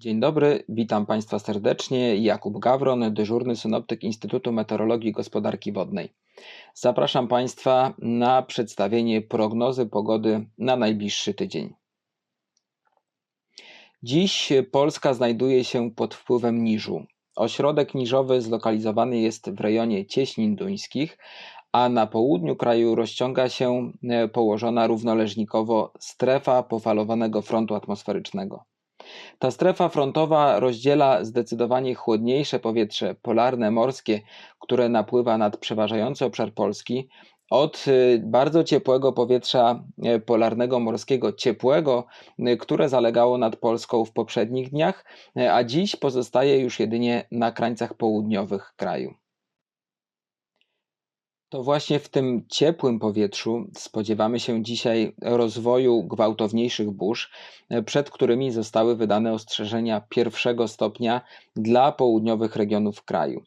Dzień dobry, witam Państwa serdecznie. Jakub Gawron, dyżurny synoptyk Instytutu Meteorologii i Gospodarki Wodnej. Zapraszam Państwa na przedstawienie prognozy pogody na najbliższy tydzień. Dziś Polska znajduje się pod wpływem niżu. Ośrodek niżowy zlokalizowany jest w rejonie Cieśnin Duńskich, a na południu kraju rozciąga się e, położona równoleżnikowo strefa pofalowanego frontu atmosferycznego. Ta strefa frontowa rozdziela zdecydowanie chłodniejsze powietrze polarne morskie, które napływa nad przeważający obszar Polski, od y, bardzo ciepłego powietrza y, polarnego morskiego, ciepłego, y, które zalegało nad Polską w poprzednich dniach, a dziś pozostaje już jedynie na krańcach południowych kraju. To właśnie w tym ciepłym powietrzu spodziewamy się dzisiaj rozwoju gwałtowniejszych burz, przed którymi zostały wydane ostrzeżenia pierwszego stopnia dla południowych regionów kraju.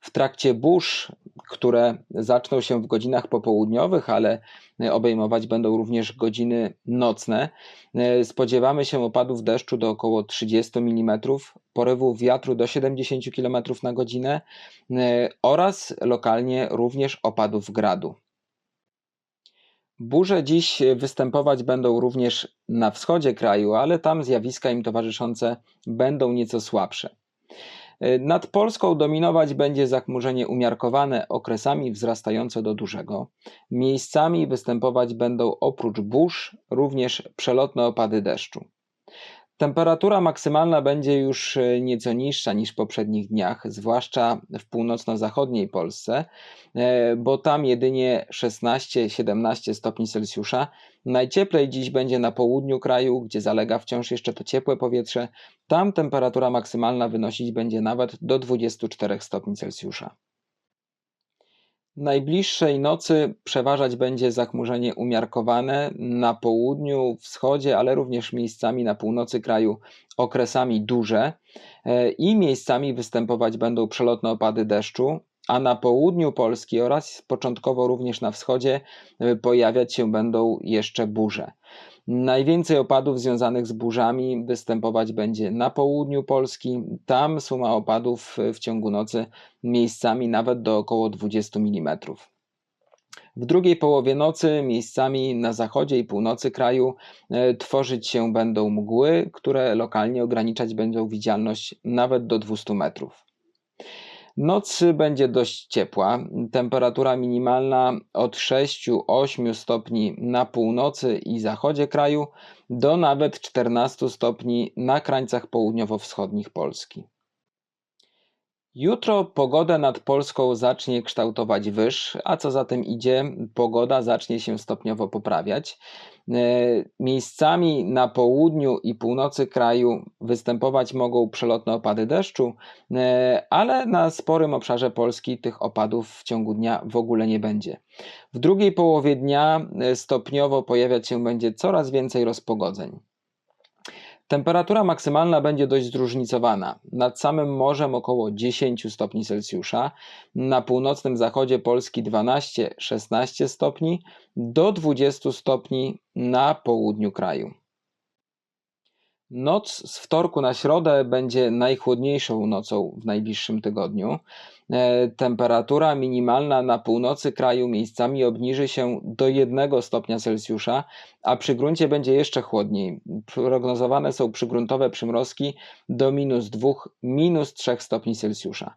W trakcie burz, które zaczną się w godzinach popołudniowych, ale obejmować będą również godziny nocne, spodziewamy się opadów deszczu do około 30 mm, porywów wiatru do 70 km na godzinę oraz lokalnie również opadów gradu. Burze dziś występować będą również na wschodzie kraju, ale tam zjawiska im towarzyszące będą nieco słabsze. E, nad Polską dominować będzie zachmurzenie umiarkowane, okresami wzrastające do dużego. Miejscami występować będą oprócz burz również przelotne opady deszczu. Temperatura maksymalna będzie już e, nieco niższa niż w poprzednich dniach, zwłaszcza w północno-zachodniej Polsce, e, bo tam jedynie 16-17 stopni Celsjusza. Najcieplej dziś będzie na południu kraju, gdzie zalega wciąż jeszcze to ciepłe powietrze. Tam temperatura maksymalna wynosić będzie nawet do 24 stopni Celsjusza. Najbliższej nocy przeważać będzie zachmurzenie umiarkowane na południu, wschodzie, ale również miejscami na północy kraju okresami duże e, i miejscami występować będą przelotne opady deszczu, a na południu Polski oraz początkowo również na wschodzie e, pojawiać się będą jeszcze burze. Najwięcej opadów związanych z burzami występować będzie na południu Polski. Tam suma opadów w ciągu nocy miejscami nawet do około 20 mm. W drugiej połowie nocy miejscami na zachodzie i północy kraju e, tworzyć się będą mgły, które lokalnie ograniczać będą widzialność nawet do 200 metrów. Noc będzie dość ciepła. Temperatura minimalna od 6-8 stopni na północy i zachodzie kraju do nawet 14 stopni na krańcach południowo-wschodnich Polski. Jutro pogodę nad Polską zacznie kształtować wyż, a co za tym idzie, pogoda zacznie się stopniowo poprawiać. E, miejscami na południu i północy kraju występować mogą przelotne opady deszczu, e, ale na sporym obszarze Polski tych opadów w ciągu dnia w ogóle nie będzie. W drugiej połowie dnia e, stopniowo pojawiać się będzie coraz więcej rozpogodzeń. Temperatura maksymalna będzie dość zróżnicowana. Nad samym morzem około 10 stopni Celsjusza, na północnym zachodzie Polski 12-16 stopni, do 20 stopni na południu kraju. Noc z wtorku na środę będzie najchłodniejszą nocą w najbliższym tygodniu. E, temperatura minimalna na północy kraju miejscami obniży się do 1 stopnia Celsjusza, a przy gruncie będzie jeszcze chłodniej. Prognozowane są przygruntowe przymrozki do minus 2, minus 3 stopni Celsjusza.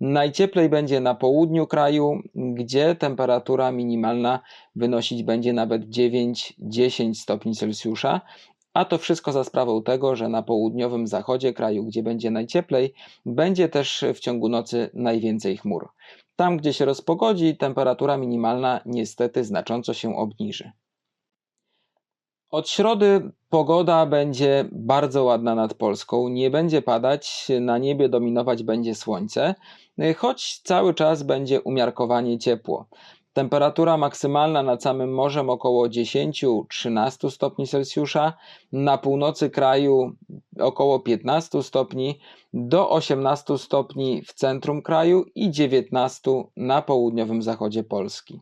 Najcieplej będzie na południu kraju, gdzie temperatura minimalna wynosić będzie nawet 9-10 stopni Celsjusza, a to wszystko za sprawą tego, że na południowym zachodzie kraju, gdzie będzie najcieplej, będzie też w ciągu nocy najwięcej chmur. Tam, gdzie się rozpogodzi, temperatura minimalna niestety znacząco się obniży. Od środy pogoda będzie bardzo ładna nad Polską. Nie będzie padać, na niebie dominować będzie słońce, choć cały czas będzie umiarkowanie ciepło. Temperatura maksymalna nad samym morzem około 10-13 stopni Celsjusza, na północy kraju około 15 stopni, do 18 stopni w centrum kraju i 19 na południowym zachodzie Polski.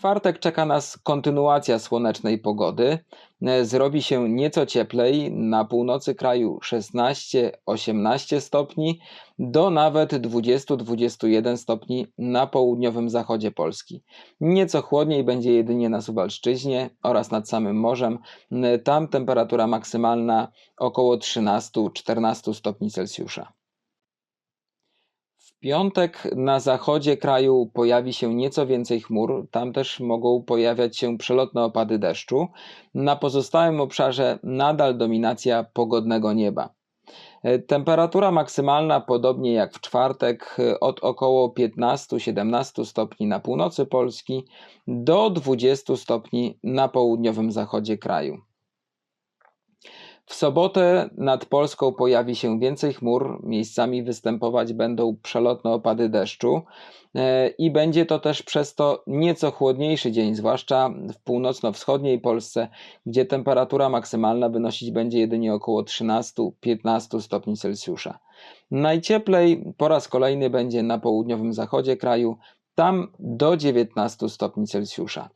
Czwartek czeka nas kontynuacja słonecznej pogody. E, Zrobi się nieco cieplej, na północy kraju 16-18 stopni, do nawet 20-21 stopni na południowym zachodzie Polski. Nieco chłodniej będzie jedynie na Suwalszczyźnie oraz nad samym morzem. E, Tam temperatura maksymalna około 13-14 stopni Celsjusza. W piątek na zachodzie kraju pojawi się nieco więcej chmur, tam też mogą pojawiać się przelotne opady deszczu. Na pozostałym obszarze nadal dominacja pogodnego nieba. E, Temperatura maksymalna, podobnie jak w czwartek, e, od około 15-17 stopni na północy Polski do 20 stopni na południowym zachodzie kraju. W sobotę nad Polską pojawi się więcej chmur, miejscami występować będą przelotne opady deszczu e, i będzie to też przez to nieco chłodniejszy dzień, zwłaszcza w północno-wschodniej Polsce, gdzie temperatura maksymalna wynosić będzie jedynie około 13-15 stopni Celsjusza. Najcieplej po raz kolejny będzie na południowym zachodzie kraju, tam do 19 stopni Celsjusza.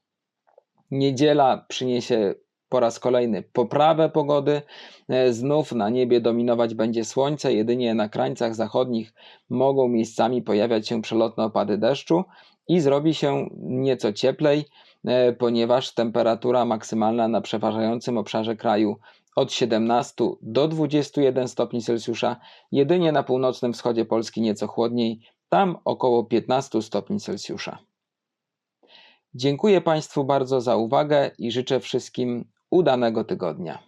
Niedziela przyniesie po raz kolejny poprawę pogody. E, Znów na niebie dominować będzie słońce, jedynie na krańcach zachodnich mogą miejscami pojawiać się przelotne opady deszczu i zrobi się nieco cieplej, e, ponieważ temperatura maksymalna na przeważającym obszarze kraju od 17 do 21 stopni Celsjusza, jedynie na północnym wschodzie Polski nieco chłodniej, tam około 15 stopni Celsjusza. Dziękuję Państwu bardzo za uwagę i życzę wszystkim udanego tygodnia.